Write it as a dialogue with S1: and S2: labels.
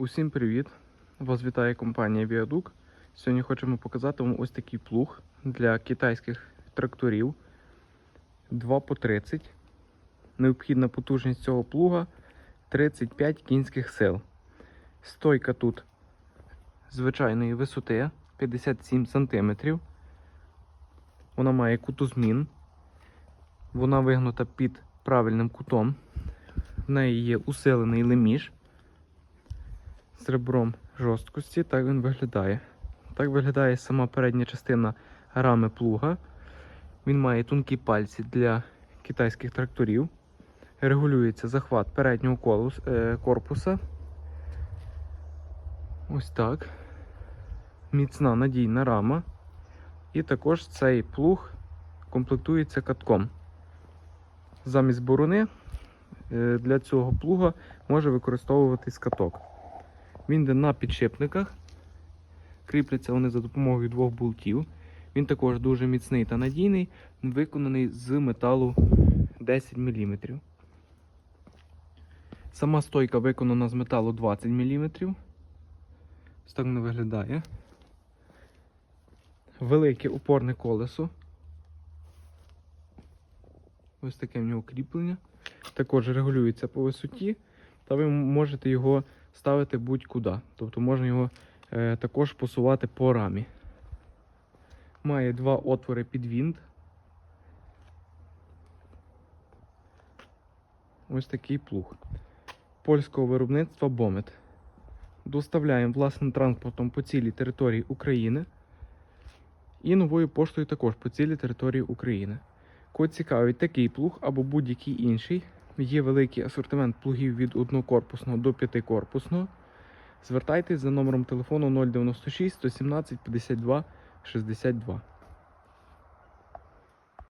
S1: Усім привіт! Вас вітає компанія Viaduc. Сьогодні хочемо показати вам ось такий плуг для китайських тракторів 2 по 30. Необхідна потужність цього плуга 35 кінських сил. Стойка тут звичайної висоти 57 см. Вона має кутозмін. Вона вигнута під правильним кутом. В неї є усилений леміш з ребром жорсткості. Так він виглядає. Так виглядає сама передня частина рами плуга. Він має тонкі пальці для китайських тракторів. Регулюється захват переднього колус, е, корпуса. Ось так. Міцна надійна рама. І також цей плуг комплектується катком. Замість борони е, для цього плуга може використовуватись каток. Він йде на підшипниках. Кріпляться вони за допомогою двох болтів. Він також дуже міцний та надійний, виконаний з металу 10 мм. Сама стойка виконана з металу 20 мм. Ось так вона виглядає. Велике опорне колесо. Ось таке в нього кріплення. Також регулюється по висоті, та ви можете його ставити будь-куди. Тобто можна його е, також посувати по рамі. Має два отвори під вінт. Ось такий плуг. Польського виробництва Бомет. Доставляємо власним транспортом по цілій території України. І новою поштою також по цілій території України. Кого цікавить такий плуг або будь-який інший, є великий асортимент плугів від однокорпусного до п'ятикорпусного. Звертайтесь за номером телефону 096 117 52 62.